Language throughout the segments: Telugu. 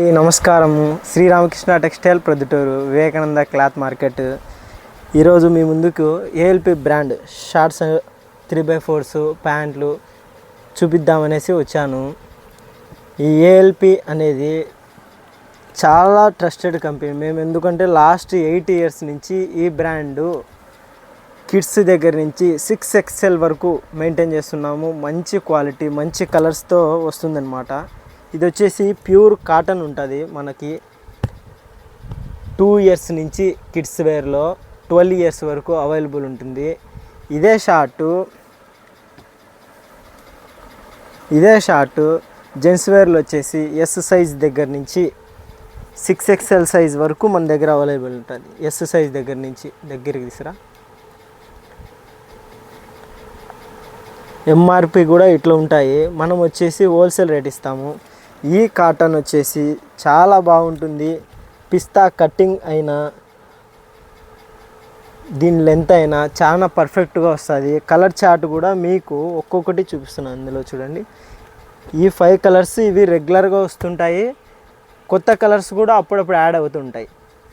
ఈ నమస్కారము. Sriramakrishna textile Proddatur Vivekananda cloth market. ఈరోజు మీ ముందుకు ALP brand shorts three by fours ప్యాంట్లు చూపిద్దామనేసి వచ్చాను. ఈ ఏఎల్పి అనేది చాలా ట్రస్టెడ్ కంపెనీ. మేము ఎందుకంటే లాస్ట్ ఎయిట్ ఇయర్స్ నుంచి ఈ బ్రాండు కిడ్స్ దగ్గర నుంచి సిక్స్ ఎక్స్ఎల్ వరకు మెయింటైన్ చేస్తున్నాము. మంచి క్వాలిటీ మంచి కలర్స్తో వస్తుందన్నమాట. ఇది వచ్చేసి ప్యూర్ కాటన్ ఉంటుంది మనకి టూ ఇయర్స్ నుంచి కిడ్స్ వేర్లో ట్వెల్వ్ ఇయర్స్ వరకు అవైలబుల్ ఉంటుంది. ఇదే షార్టు ఇదే షార్టు జెంట్స్ వేర్లో వచ్చేసి ఎస్ సైజ్ దగ్గర నుంచి సిక్స్ ఎక్స్ఎల్ సైజ్ వరకు మన దగ్గర అవైలబుల్ ఉంటుంది. ఎస్ సైజ్ దగ్గర నుంచి దగ్గరికి తీసురా ఎంఆర్పి కూడా ఇట్లా ఉంటాయి. మనం వచ్చేసి హోల్సేల్ రేట్ ఇస్తాము. ఈ కాటన్ వచ్చేసి చాలా బాగుంటుంది. పిస్తా కటింగ్ అయినా దీని లెంత్ అయినా చాలా పర్ఫెక్ట్గా వస్తుంది. కలర్ చార్ట్ కూడా మీకు ఒక్కొక్కటి చూపిస్తున్నాను అందులో చూడండి. ఈ ఫైవ్ కలర్స్ ఇవి రెగ్యులర్గా వస్తుంటాయి. కొత్త కలర్స్ కూడా అప్పుడప్పుడు యాడ్ అవుతుంటాయి.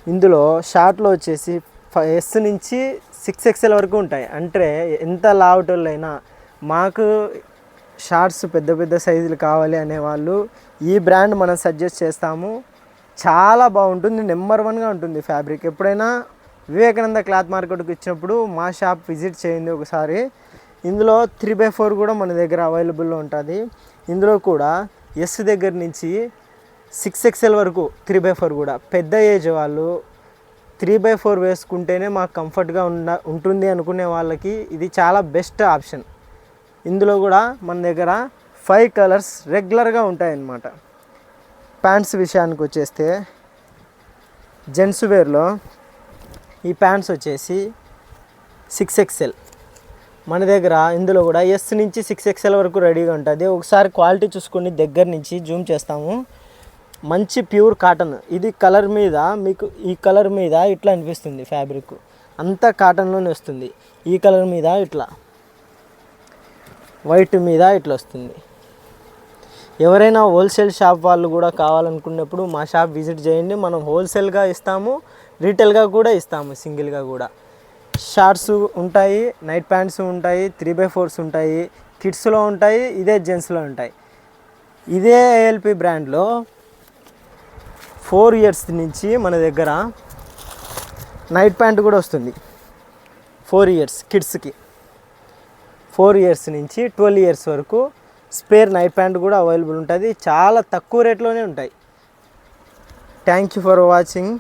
ఇందులో షార్ట్లో వచ్చేసి ఎస్ నుంచి సిక్స్ ఎక్స్ఎల్ వరకు ఉంటాయి. అంటే ఎంత లావుటోళ్ళైనా మాకు షార్ట్స్ పెద్ద పెద్ద సైజులు కావాలి అనేవాళ్ళు ఈ బ్రాండ్ మనం సజెస్ట్ చేస్తాము. చాలా బాగుంటుంది నెంబర్ వన్గా ఉంటుంది ఫ్యాబ్రిక్. ఎప్పుడైనా వివేకానంద క్లాత్ మార్కెట్కి వచ్చినప్పుడు మా షాప్ విజిట్ చేయండి ఒకసారి. ఇందులో త్రీ బై ఫోర్ కూడా మన దగ్గర అవైలబుల్లో ఉంటుంది. ఇందులో కూడా ఎస్ దగ్గర నుంచి సిక్స్ ఎక్స్ఎల్ వరకు త్రీ బై ఫోర్ కూడా. పెద్ద ఏజ్ వాళ్ళు త్రీ బై ఫోర్ వేసుకుంటేనే మాకు కంఫర్ట్గా ఉండ ఉంటుంది అనుకునే వాళ్ళకి ఇది చాలా బెస్ట్ ఆప్షన్ ఇందులో కూడా మన దగ్గర ఫైవ్ కలర్స్ రెగ్యులర్గా ఉంటాయన్నమాట. ప్యాంట్స్ విషయానికి వచ్చేస్తే జెంట్స్ వేర్లో ఈ ప్యాంట్స్ వచ్చేసి సిక్స్ ఎక్స్ఎల్ మన దగ్గర ఇందులో కూడా ఎస్ నుంచి సిక్స్ ఎక్స్ఎల్ వరకు రెడీగా ఉంటుంది. ఒకసారి క్వాలిటీ చూసుకుని దగ్గర నుంచి జూమ్ చేస్తాము. మంచి ప్యూర్ కాటన్ ఇది కలర్ మీద మీకు ఈ కలర్ మీద ఇట్లా అనిపిస్తుంది ఫ్యాబ్రిక్ అంతా కాటన్లోనే వస్తుంది. ఈ కలర్ మీద ఇట్లా. వైట్ మీద ఇట్లా వస్తుంది ఎవరైనా హోల్సేల్ షాప్ వాళ్ళు కూడా కావాలనుకున్నప్పుడు మా షాప్ విజిట్ చేయండి. మనం హోల్సేల్గా ఇస్తాము రీటైల్గా కూడా ఇస్తాము సింగిల్గా కూడా. షార్ట్స్ ఉంటాయి నైట్ ప్యాంట్స్ ఉంటాయి త్రీ బై ఫోర్స్ ఉంటాయి కిడ్స్లో ఉంటాయి ఇదే జెంట్స్లో ఉంటాయి. ఇదే ఏఎల్పి బ్రాండ్లో ఫోర్ ఇయర్స్ నుంచి మన దగ్గర నైట్ ప్యాంట్ కూడా వస్తుంది. ఫోర్ ఇయర్స్ కిడ్స్కి. ఫోర్ ఇయర్స్ నుంచి ట్వెల్వ్ ఇయర్స్ వరకు స్పేర్ నైట్ ప్యాంట్ కూడా అవైలబుల్ ఉంటుంది. చాలా తక్కువ రేట్లోనే ఉంటాయి. Thank you for watching